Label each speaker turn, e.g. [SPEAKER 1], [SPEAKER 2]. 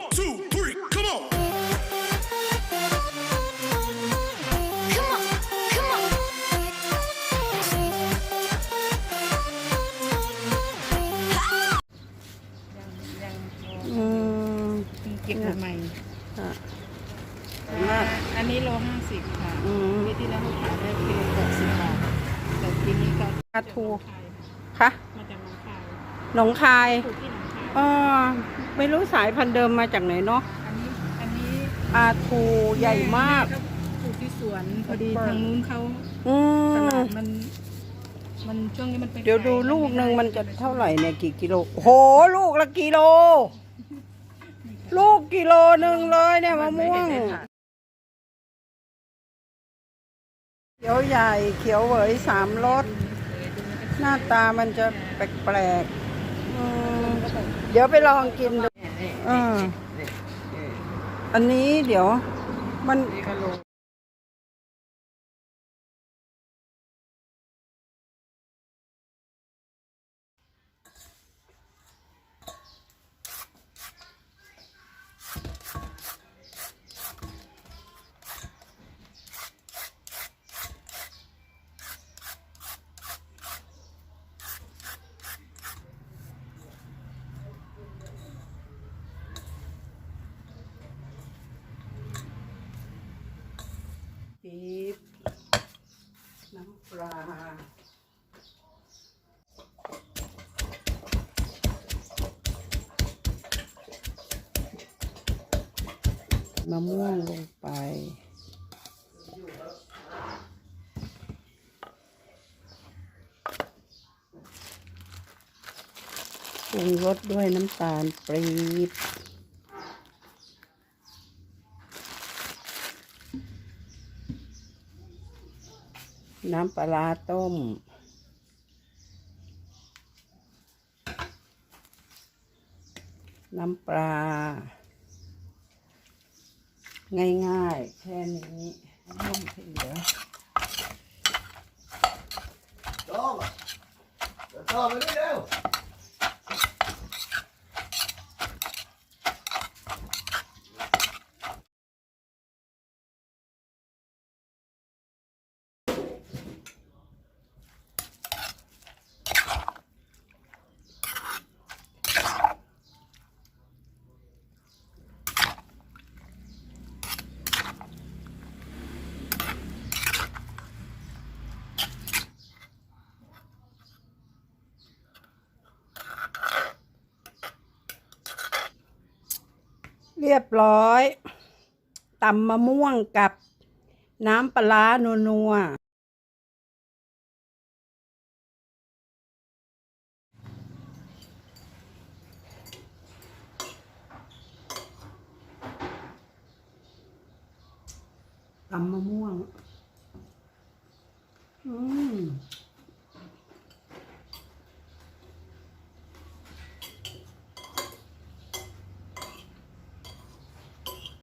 [SPEAKER 1] One, two, three, come on.
[SPEAKER 2] Come on, come on.
[SPEAKER 3] ยัง
[SPEAKER 4] อืม
[SPEAKER 3] ยังเก็บใหม่
[SPEAKER 4] ค่ะ
[SPEAKER 3] อ่าอันนี้โลห้าสิบค่ะ
[SPEAKER 4] อืม
[SPEAKER 3] ปีที่แล้วเขาขายได้กิโลหกสิบบาทแต่ปีนี้ก็
[SPEAKER 4] ปลาทู
[SPEAKER 3] ค่ะ
[SPEAKER 4] คะ
[SPEAKER 3] มาจากหนองคาย
[SPEAKER 4] หนองคาย
[SPEAKER 3] ปลูกที่หน องคาย
[SPEAKER 4] เออไม่รู้สายพันธุ์เดิมมาจากไหนเนาะ
[SPEAKER 3] อันนี้อันนี้
[SPEAKER 4] อาทูใหญ่มาก
[SPEAKER 3] แปลูกที่สวนพอดีทางนู้นเขา
[SPEAKER 4] อื
[SPEAKER 3] ตลาด
[SPEAKER 4] ม
[SPEAKER 3] มันมันช่วงนี้มันเป็น
[SPEAKER 4] เดี๋ยวดูลูกหนึ่งมันจะเท่าไหร่เนี่ยกี่กิโลโอ้โห ลูกละกิโล ลูกกิโลหนึ่งเลยเนี่ยมะม่วง เขียวใหญ่เขียวเหวยสามรสหน้าตามันจะแปลกๆอืม เดี๋ยวไปลองกินดูเอออันนี้เดี๋ยวมันิบน้ำปลามะม่วงลงไป ปรุงรสด้วยน้ำตาลปรี๊บ น้ำปลาต้ม น้ำปลา ง่ายๆ แค่นี้ต้มที่เหลือ
[SPEAKER 1] Toma. Toma, vem,
[SPEAKER 4] เรียบร้อยตำมะม่วงกับน้ำปลาร้านัวตำมะม่วง อืม